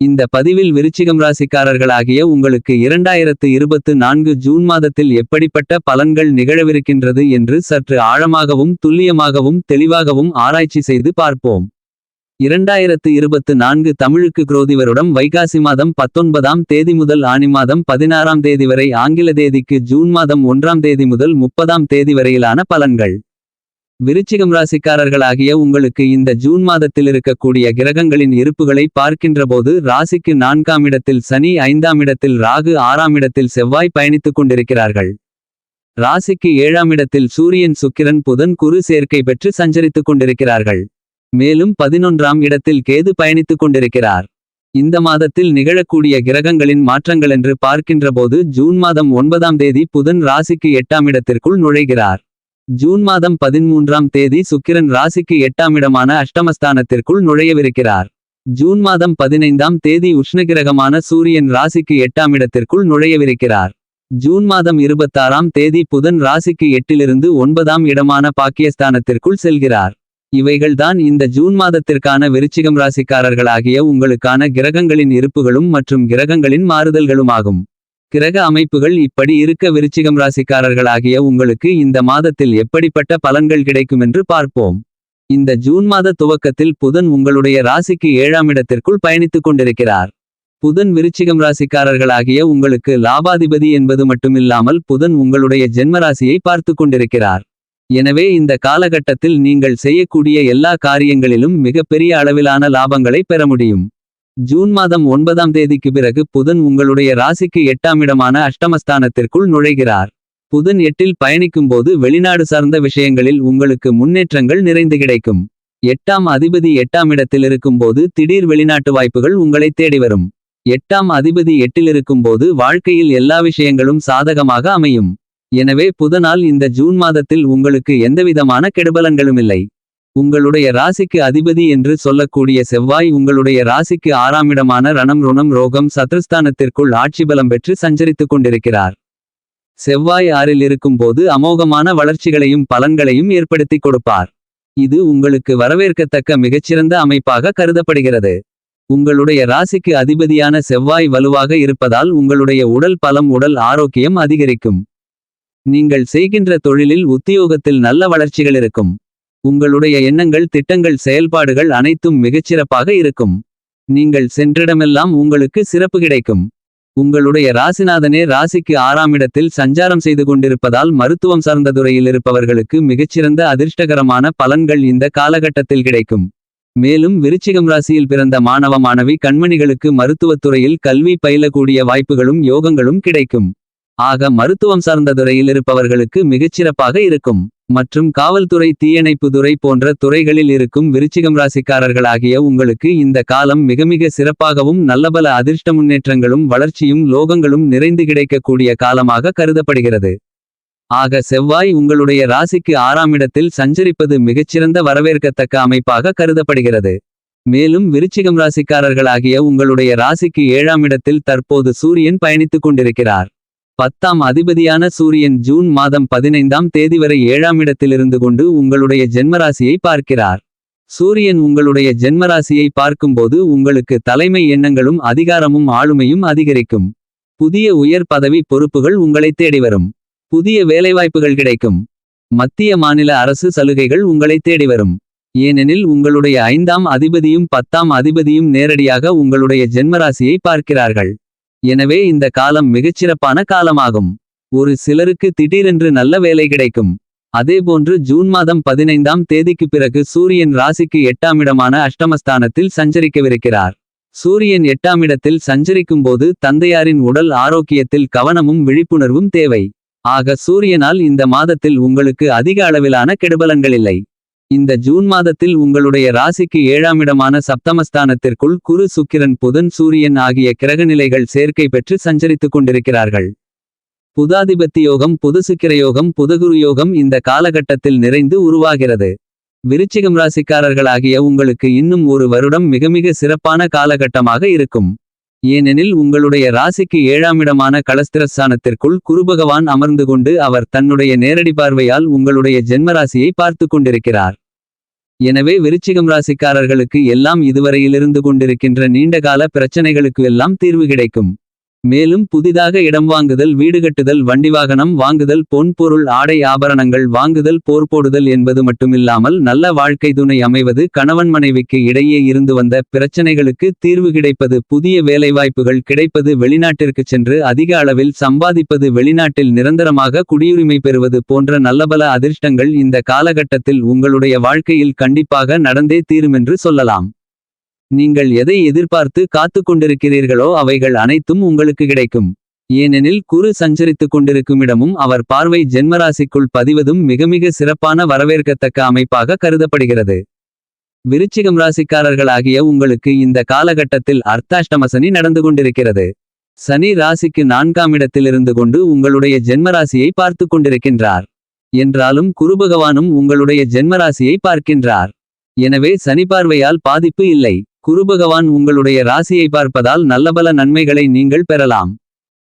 இந்த பதிவில் விருச்சிகம் ராசிக்காரர்களாகிய உங்களுக்கு இரண்டாயிரத்து இருபத்து நான்கு ஜூன் மாதத்தில் எப்படிப்பட்ட பலன்கள் நிகழவிருக்கின்றது என்று சற்று ஆழமாகவும் துல்லியமாகவும் தெளிவாகவும் ஆராய்ச்சி செய்து பார்ப்போம். இரண்டாயிரத்து இருபத்து நான்கு தமிழுக்கு குரோதிவருடன் வைகாசி மாதம் பத்தொன்பதாம் தேதி முதல் ஆனி மாதம் பதினாறாம் தேதி வரை ஆங்கில தேதிக்கு ஜூன் மாதம் ஒன்றாம் தேதி முதல் முப்பதாம் தேதி வரையிலான பலன்கள். விருச்சிகம் ராசிக்காரர்களாகிய உங்களுக்கு இந்த ஜூன் மாதத்தில் இருக்கக்கூடிய கிரகங்களின் இருப்புகளை பார்க்கின்றபோது ராசிக்கு நான்காம் இடத்தில் சனி ஐந்தாம் இடத்தில் ராகு ஆறாம் இடத்தில் செவ்வாய் பயணித்துக் கொண்டிருக்கிறார்கள். ராசிக்கு ஏழாம் இடத்தில் சூரியன் சுக்கிரன் புதன் குரு சேர்க்கை பெற்று சஞ்சரித்துக் கொண்டிருக்கிறார்கள். மேலும் பதினொன்றாம் இடத்தில் கேது பயணித்துக் கொண்டிருக்கிறார். இந்த மாதத்தில் நிகழக்கூடிய கிரகங்களின் மாற்றங்களென்று பார்க்கின்றபோது ஜூன் மாதம் ஒன்பதாம் தேதி புதன் ராசிக்கு எட்டாம் இடத்திற்குள் நுழைகிறார். ஜூன் மாதம் பதிமூன்றாம் தேதி சுக்கிரன் ராசிக்கு எட்டாம் இடமான அஷ்டமஸ்தானத்திற்குள் நுழையவிருக்கிறார். ஜூன் மாதம் பதினைந்தாம் தேதி உஷ்ணகிரகமான சூரியன் ராசிக்கு எட்டாம் இடத்திற்குள் நுழையவிருக்கிறார். ஜூன் மாதம் இருபத்தாறாம் தேதி புதன் ராசிக்கு எட்டிலிருந்து ஒன்பதாம் இடமான பாக்கியஸ்தானத்திற்குள் செல்கிறார். இவைகள்தான் இந்த ஜூன் மாதத்திற்கான விருச்சிகம் ராசிக்காரர்களாகிய உங்களுக்கான கிரகங்களின் இருப்புகளும் மற்றும் கிரகங்களின் மாறுதல்களுமாகும். கிரக அமைப்புகள் இப்படி இருக்க விருச்சிகம் ராசிக்காரர்களாகிய உங்களுக்கு இந்த மாதத்தில் எப்படிப்பட்ட பலன்கள் கிடைக்குமென்று பார்ப்போம். இந்த ஜூன் மாத துவக்கத்தில் புதன் உங்களுடைய ராசிக்கு ஏழாம் இடத்திற்குள் பயணித்துக் கொண்டிருக்கிறார். புதன் விருச்சிகம் ராசிக்காரர்களாகிய உங்களுக்கு லாபாதிபதி என்பது மட்டுமில்லாமல் புதன் உங்களுடைய ஜென்மராசியை பார்த்து கொண்டிருக்கிறார். எனவே இந்த காலகட்டத்தில் நீங்கள் செய்யக்கூடிய எல்லா காரியங்களிலும் மிகப்பெரிய அளவிலான லாபங்களை பெற முடியும். ஜூன் மாதம் ஒன்பதாம் தேதிக்கு பிறகு புதன் உங்களுடைய ராசிக்கு எட்டாம் இடமான அஷ்டமஸ்தானத்திற்குள் நுழைகிறார். புதன் எட்டில் பயணிக்கும்போது வெளிநாடு சார்ந்த விஷயங்களில் உங்களுக்கு முன்னேற்றங்கள் நிறைந்து கிடைக்கும். எட்டாம் அதிபதி எட்டாம் இடத்தில் இருக்கும்போது திடீர் வெளிநாட்டு வாய்ப்புகள் உங்களை தேடி வரும். எட்டாம் அதிபதி எட்டில் இருக்கும்போது வாழ்க்கையில் எல்லா விஷயங்களும் சாதகமாக அமையும். எனவே புதனால் இந்த ஜூன் மாதத்தில் உங்களுக்கு எந்தவிதமான கெடுபலன்களுமில்லை உங்களுடைய ராசிக்கு அதிபதி என்று சொல்லக்கூடிய செவ்வாய் உங்களுடைய ராசிக்கு ஆறாமிடமான ரணம் ருணம் ரோகம் சத்ருஸ்தானத்திற்குள் ஆட்சி பலம் பெற்று சஞ்சரித்துக் கொண்டிருக்கிறார். செவ்வாய் ஆறில் இருக்கும்போது அமோகமான வளர்ச்சிகளையும் பலன்களையும் ஏற்படுத்திக் கொடுப்பார். இது உங்களுக்கு வரவேற்கத்தக்க மிகச்சிறந்த அமைப்பாக கருதப்படுகிறது. உங்களுடைய ராசிக்கு அதிபதியான செவ்வாய் வலுவாக இருப்பதால் உங்களுடைய உடல் பலம் உடல் ஆரோக்கியம் அதிகரிக்கும். நீங்கள் செய்கின்ற தொழிலில் உத்தியோகத்தில் நல்ல வளர்ச்சிகள் இருக்கும். உங்களுடைய எண்ணங்கள் திட்டங்கள் செயல்பாடுகள் அனைத்தும் மிகச்சிறப்பாக இருக்கும். நீங்கள் சென்றிடமெல்லாம் உங்களுக்கு சிறப்பு கிடைக்கும். உங்களுடைய ராசிநாதனே ராசிக்கு ஆறாம் இடத்தில் சஞ்சாரம் செய்து கொண்டிருப்பதால் மருத்துவம் சார்ந்த துறையில் இருப்பவர்களுக்கு மிகச்சிறந்த அதிர்ஷ்டகரமான பலன்கள் இந்த காலகட்டத்தில் கிடைக்கும். மேலும் விருச்சிகம் ராசியில் பிறந்த மாணவ மாணவி கண்மணிகளுக்கு மருத்துவத்துறையில் கல்வி பயிலக்கூடிய வாய்ப்புகளும் யோகங்களும் கிடைக்கும். ஆக மருத்துவம் சார்ந்த துறையில் இருப்பவர்களுக்கு மிகச்சிறப்பாக இருக்கும். மற்றும் காவல்துறை தீயணைப்பு துறை போன்ற துறைகளில் இருக்கும் விருச்சிகம் ராசிக்காரர்களாகிய உங்களுக்கு இந்த காலம் மிக மிக சிறப்பாகவும் நல்லபல அதிர்ஷ்ட முன்னேற்றங்களும் வளர்ச்சியும் லோகங்களும் நிறைந்து கிடைக்கக்கூடிய காலமாக கருதப்படுகிறது. ஆக செவ்வாய் உங்களுடைய ராசிக்கு ஆறாம் இடத்தில் சஞ்சரிப்பது மிகச்சிறந்த வரவேற்கத்தக்க அமைப்பாக கருதப்படுகிறது. மேலும் விருச்சிகம் ராசிக்காரர்களாகிய உங்களுடைய ராசிக்கு ஏழாம் இடத்தில் தற்போது சூரியன் பயணித்துக் கொண்டிருக்கிறார். பத்தாம் அதிபதியான சூரியன் ஜூன் மாதம் பதினைந்தாம் தேதி வரை ஏழாம் இடத்திலிருந்து கொண்டு உங்களுடைய ஜென்மராசியை பார்க்கிறார். சூரியன் உங்களுடைய ஜென்மராசியை பார்க்கும்போது உங்களுக்கு தலைமை எண்ணங்களும் அதிகாரமும் ஆளுமையும் அதிகரிக்கும். புதிய உயர் பதவி பொறுப்புகள் உங்களை தேடி வரும் புதிய வேலைவாய்ப்புகள் கிடைக்கும். மத்திய மாநில அரசு சலுகைகள் உங்களை தேடி வரும் ஏனெனில் உங்களுடைய ஐந்தாம் அதிபதியும் பத்தாம் அதிபதியும் நேரடியாக உங்களுடைய ஜென்மராசியை பார்க்கிறார்கள். எனவே இந்த காலம் மிகச்சிறப்பான காலமாகும். ஒரு சிலருக்கு திடீரென்று நல்ல வேலை கிடைக்கும். அதேபோன்று ஜூன் மாதம் பதினைந்தாம் தேதிக்கு பிறகு சூரியன் ராசிக்கு எட்டாம் இடமான அஷ்டமஸ்தானத்தில் சஞ்சரிக்கவிருக்கிறார். சூரியன் எட்டாம் இடத்தில் சஞ்சரிக்கும்போது தந்தையாரின் உடல் ஆரோக்கியத்தில் கவனமும் விழிப்புணர்வும் தேவை. ஆக சூரியனால் இந்த மாதத்தில் உங்களுக்கு அதிக அளவிலான கெடுபலன்கள் இல்லை. இந்த ஜூன் மாதத்தில் உங்களுடைய ராசிக்கு ஏழாம் இடமான சப்தமஸ்தானத்திற்குள் குரு சுக்கிரன் புதன் சூரியன் ஆகிய கிரகநிலைகள் சேர்க்கை பெற்று சஞ்சரித்துக் கொண்டிருக்கிறார்கள். புதாதிபத்தி யோகம் புதுசுக்கிர யோகம் புதகுரு யோகம் இந்த காலகட்டத்தில் நிறைந்து உருவாகிறது. விருச்சிகம் ராசிக்காரர்களாகிய உங்களுக்கு இன்னும் ஒரு வருடம் மிக மிக சிறப்பான காலகட்டமாக இருக்கும். ஏனெனில் உங்களுடைய ராசிக்கு ஏழாம் இடமான களஸ்திரஸ்தானத்திற்குள் குருபகவான் அமர்ந்து கொண்டு அவர் தன்னுடைய நேரடி பார்வையால் உங்களுடைய ஜென்மராசியை பார்த்து கொண்டிருக்கிறார். எனவே விருச்சிகம் ராசிக்காரர்களுக்கு எல்லாம் இதுவரையிலிருந்து கொண்டிருக்கின்ற நீண்டகால பிரச்சனைகளுக்கு எல்லாம் தீர்வு கிடைக்கும். மேலும் புதிதாக இடம் வாங்குதல் வீடு கட்டுதல் வண்டி வாகனம் வாங்குதல் பொன் பொருள் ஆடை ஆபரணங்கள் வாங்குதல் போர் போடுதல் என்பது மட்டுமில்லாமல் நல்ல வாழ்க்கை துணை அமைவது கணவன் மனைவிக்கு இடையே இருந்து வந்த பிரச்சனைகளுக்கு தீர்வு கிடைப்பது புதிய வேலைவாய்ப்புகள் கிடைப்பது வெளிநாட்டிற்கு சென்று அதிக அளவில் சம்பாதிப்பது வெளிநாட்டில் நிரந்தரமாக குடியுரிமை பெறுவது போன்ற நல்லபல அதிர்ஷ்டங்கள் இந்த காலகட்டத்தில் உங்களுடைய வாழ்க்கையில் கண்டிப்பாக நடந்தே தீருமென்று சொல்லலாம். நீங்கள் எதை எதிர்பார்த்து காத்துக் கொண்டிருக்கிறீர்களோ அவைகள் அனைத்தும் உங்களுக்கு கிடைக்கும். ஏனெனில் குரு சஞ்சரித்துக் கொண்டிருக்கும் இடமும் அவர் பார்வை ஜென்மராசிக்குள் பதிவதும் மிக மிக சிறப்பான வரவேற்கத்தக்க அமைப்பாக கருதப்படுகிறது. விருச்சிகம் ராசிக்காரர்களாகிய உங்களுக்கு இந்த காலகட்டத்தில் அர்த்தாஷ்டம சனி நடந்து கொண்டிருக்கிறது. சனி ராசிக்கு நான்காம் இடத்திலிருந்து கொண்டு உங்களுடைய ஜென்மராசியை பார்த்து கொண்டிருக்கின்றார். என்றாலும் குருபகவானும் உங்களுடைய ஜென்மராசியை பார்க்கின்றார். எனவே சனி பார்வையால் பாதிப்பு இல்லை. குருபகவான் உங்களுடைய ராசியை பார்ப்பதால் நல்லபல நன்மைகளை நீங்கள் பெறலாம்.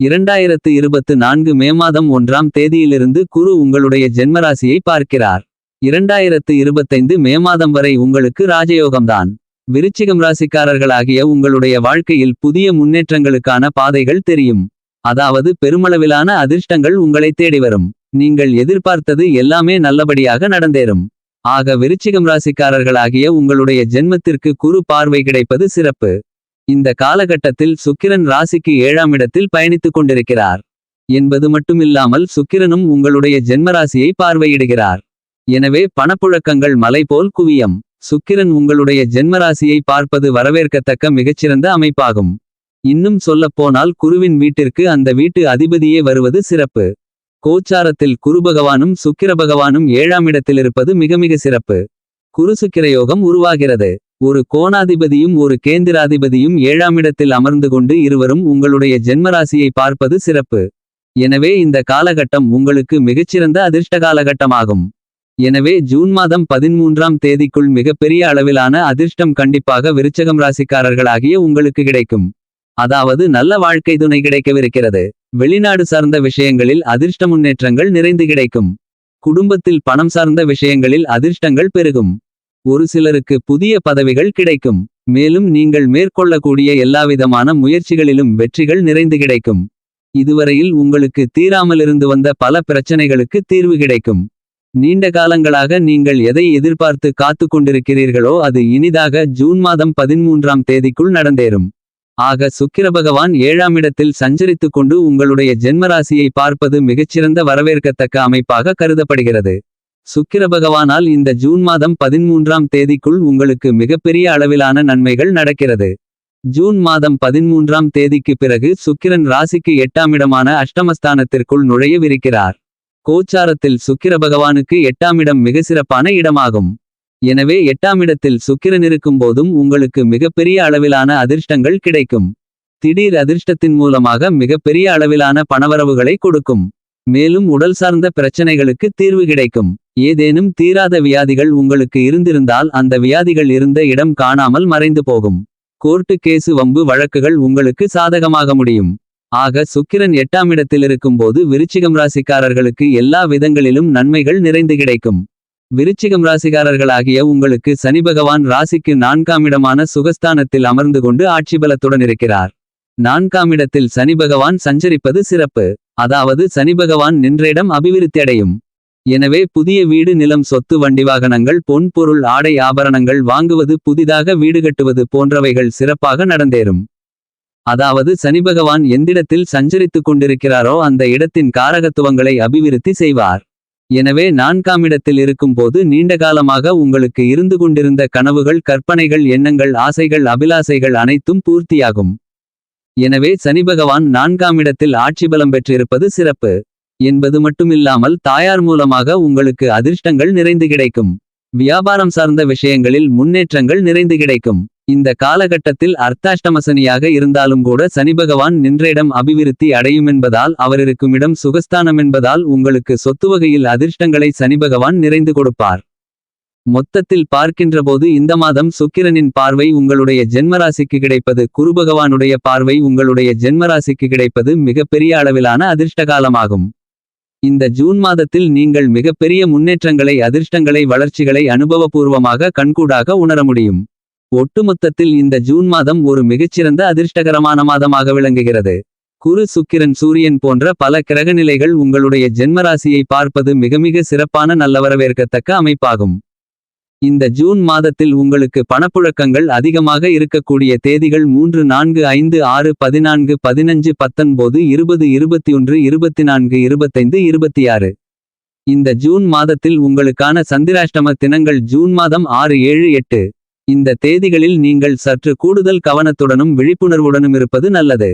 இரண்டாயிரத்து இருபத்து நான்கு மே மாதம் ஒன்றாம் தேதியிலிருந்து குரு உங்களுடைய ஜென்மராசியை பார்க்கிறார். இரண்டாயிரத்து இருபத்தைந்து மே மாதம் வரை உங்களுக்கு ராஜயோகம்தான். விருச்சிகம் ராசிக்காரர்களாகிய உங்களுடைய வாழ்க்கையில் புதிய முன்னேற்றங்களுக்கான பாதைகள் தெரியும். அதாவது பெருமளவிலான அதிர்ஷ்டங்கள் உங்களை தேடி வரும். நீங்கள் எதிர்பார்த்தது எல்லாமே நல்லபடியாக நடந்தேறும். ஆக விருச்சிகம் ராசிக்காரர்களாகிய உங்களுடைய ஜென்மத்திற்கு குரு பார்வை கிடைப்பது சிறப்பு. இந்த காலகட்டத்தில் சுக்கிரன் ராசிக்கு ஏழாம் இடத்தில் பயணித்துக் கொண்டிருக்கிறார். என்பது மட்டுமில்லாமல் சுக்கிரனும் உங்களுடைய ஜென்மராசியை பார்வையிடுகிறார். எனவே பணப்புழக்கங்கள் மலை போல் குவியம். சுக்கிரன் உங்களுடைய ஜென்மராசியை பார்ப்பது வரவேற்கத்தக்க மிகச்சிறந்த அமைப்பாகும். இன்னும் சொல்லப்போனால் குருவின் வீட்டிற்கு அந்த வீட்டு அதிபதியே வருவது சிறப்பு. கோச்சாரத்தில் குருபகவானும் சுக்கிரபகவானும் ஏழாம் இடத்திலிருப்பது மிக மிக சிறப்பு. குருசுக்கிரயோகம் உருவாகிறது. ஒரு கோணாதிபதியும் ஒரு கேந்திராதிபதியும் ஏழாம் இடத்தில் அமர்ந்து கொண்டு இருவரும் உங்களுடைய ஜென்மராசியை பார்ப்பது சிறப்பு. எனவே இந்த காலகட்டம் உங்களுக்கு மிகச்சிறந்த அதிர்ஷ்ட காலகட்டமாகும். எனவே ஜூன் மாதம் பதிமூன்றாம் தேதிக்குள் மிகப்பெரிய அளவிலான அதிர்ஷ்டம் கண்டிப்பாக விருச்சகம் ராசிக்காரர்களாகிய உங்களுக்கு கிடைக்கும். அதாவது நல்ல வாழ்க்கை துணை கிடைக்கவிருக்கிறது. வெளிநாடு சார்ந்த விஷயங்களில் அதிர்ஷ்ட முன்னேற்றங்கள் நிறைந்து கிடைக்கும். குடும்பத்தில் பணம் சார்ந்த விஷயங்களில் அதிர்ஷ்டங்கள் பெருகும். ஒரு சிலருக்கு புதிய பதவிகள் கிடைக்கும். மேலும் நீங்கள் மேற்கொள்ளக்கூடிய எல்லாவிதமான முயற்சிகளிலும் வெற்றிகள் நிறைந்து கிடைக்கும். இதுவரையில் உங்களுக்கு தீராமலிருந்து வந்த பல பிரச்சனைகளுக்கு தீர்வு கிடைக்கும். நீண்ட காலங்களாக நீங்கள் எதை எதிர்பார்த்து காத்துக் கொண்டிருக்கிறீர்களோ அது இனிதாக ஜூன் மாதம் பதிமூன்றாம் தேதிக்குள் நடந்தேறும். ஆக சுக்கிர பகவான் ஏழாம் இடத்தில் சஞ்சரித்துக் கொண்டு உங்களுடைய ஜென்மராசியை பார்ப்பது மிகச்சிறந்த வரவேற்கத்தக்க அமைப்பாக கருதப்படுகிறது. சுக்கிர பகவானால் இந்த ஜூன் மாதம் பதிமூன்றாம் தேதிக்குள் உங்களுக்கு மிகப்பெரிய அளவிலான நன்மைகள் நடக்கிறது. ஜூன் மாதம் பதிமூன்றாம் தேதிக்கு பிறகு சுக்கிரன் ராசிக்கு எட்டாம் இடமான அஷ்டமஸ்தானத்திற்குள் நுழையவிருக்கிறார். கோச்சாரத்தில் சுக்கிர பகவானுக்கு எட்டாம் இடம் மிக சிறப்பான இடமாகும். எனவே எட்டாம் இடத்தில் சுக்கிரன் இருக்கும் போதும் உங்களுக்கு மிகப்பெரிய அளவிலான அதிர்ஷ்டங்கள் கிடைக்கும். திடீர் அதிர்ஷ்டத்தின் மூலமாக மிகப்பெரிய அளவிலான பணவரவுகளை கொடுக்கும். மேலும் உடல் சார்ந்த பிரச்சனைகளுக்கு தீர்வு கிடைக்கும். ஏதேனும் தீராத வியாதிகள் உங்களுக்கு இருந்திருந்தால் அந்த வியாதிகள் இருந்த இடம் காணாமல் மறைந்து போகும். கோர்ட்டு கேசு வம்பு வழக்குகள் உங்களுக்கு சாதகமாக முடியும். ஆக சுக்கிரன் எட்டாம் இடத்தில் இருக்கும்போது விருச்சிகம் ராசிக்காரர்களுக்கு எல்லா விதங்களிலும் நன்மைகள் நிறைந்து கிடைக்கும். விருச்சிகம் ராசிகாரர்களாகிய உங்களுக்கு சனி பகவான் ராசிக்கு நான்காம் இடமான சுகஸ்தானத்தில் அமர்ந்து கொண்டு ஆட்சிபலத்துடன் இருக்கிறார். நான்காம் இடத்தில் சனி பகவான் சஞ்சரிப்பது சிறப்பு. அதாவது சனி பகவான் நின்ற இடம் அபிவிருத்தி அடையும். எனவே புதிய வீடு நிலம் சொத்து வண்டி வாகனங்கள் பொன் பொருள் ஆடை ஆபரணங்கள் வாங்குவது புதிதாக வீடு கட்டுவது போன்றவைகள் சிறப்பாக நடந்தேறும். அதாவது சனி பகவான் எந்திடத்தில் சஞ்சரித்துக் கொண்டிருக்கிறாரோ அந்த இடத்தின் காரகத்துவங்களை அபிவிருத்தி செய்வார். எனவே நான்காம் இடத்தில் இருக்கும்போது நீண்ட காலமாக உங்களுக்கு இருந்து கொண்டிருந்த கனவுகள் கற்பனைகள் எண்ணங்கள் ஆசைகள் அபிலாசைகள் அனைத்தும் பூர்த்தியாகும். எனவே சனி பகவான் நான்காம் இடத்தில் ஆட்சி பலம் பெற்றிருப்பது சிறப்பு. என்பது மட்டுமில்லாமல் தாயார் மூலமாக உங்களுக்கு அதிர்ஷ்டங்கள் நிறைந்து கிடைக்கும். வியாபாரம் சார்ந்த விஷயங்களில் முன்னேற்றங்கள் நிறைந்து கிடைக்கும். இந்த காலகட்டத்தில் அர்த்தாஷ்டமசனியாக இருந்தாலும் கூட சனி பகவான் நின்ற இடம் அபிவிருத்தி அடையும் என்பதால் அவர் இருக்கும் இடம் சுகஸ்தானம் என்பதால் உங்களுக்கு சொத்து வகையில் அதிர்ஷ்டங்களை சனி பகவான் நிறைந்து கொடுப்பார். மொத்தத்தில் பார்க்கின்றபோது இந்த மாதம் சுக்கிரனின் பார்வை உங்களுடைய ஜென்மராசிக்கு கிடைப்பது குருபகவானுடைய பார்வை உங்களுடைய ஜென்மராசிக்கு கிடைப்பது மிகப்பெரிய அளவிலான அதிர்ஷ்டகாலமாகும். இந்த ஜூன் மாதத்தில் நீங்கள் மிகப்பெரிய முன்னேற்றங்களை அதிர்ஷ்டங்களை வளர்ச்சிகளை அனுபவபூர்வமாக கண்கூடாக உணர முடியும். ஒட்டுமொத்தத்தில் இந்த ஜூன் மாதம் ஒரு மிகச்சிறந்த அதிர்ஷ்டகரமான மாதமாக விளங்குகிறது. குரு சுக்கிரன் சூரியன் போன்ற பல கிரகநிலைகள் உங்களுடைய ஜென்மராசியை பார்ப்பது மிக மிக சிறப்பான நல்ல வரவேற்கத்தக்க அமைப்பாகும். இந்த ஜூன் மாதத்தில் உங்களுக்கு பணப்புழக்கங்கள் அதிகமாக இருக்கக்கூடிய தேதிகள் மூன்று நான்கு ஐந்து ஆறு பதினான்கு பதினஞ்சு பத்தொன்பது இருபது இருபத்தி ஒன்று இருபத்தி நான்கு இருபத்தைந்து இருபத்தி ஆறு இந்த ஜூன் மாதத்தில் உங்களுக்கான சந்திராஷ்டம தினங்கள் ஜூன் மாதம் ஆறு ஏழு எட்டு. இந்த தேதிகளில் நீங்கள் சற்று கூடுதல் கவனத்துடனும் விழிப்புணர்வுடனும் இருப்பது நல்லது.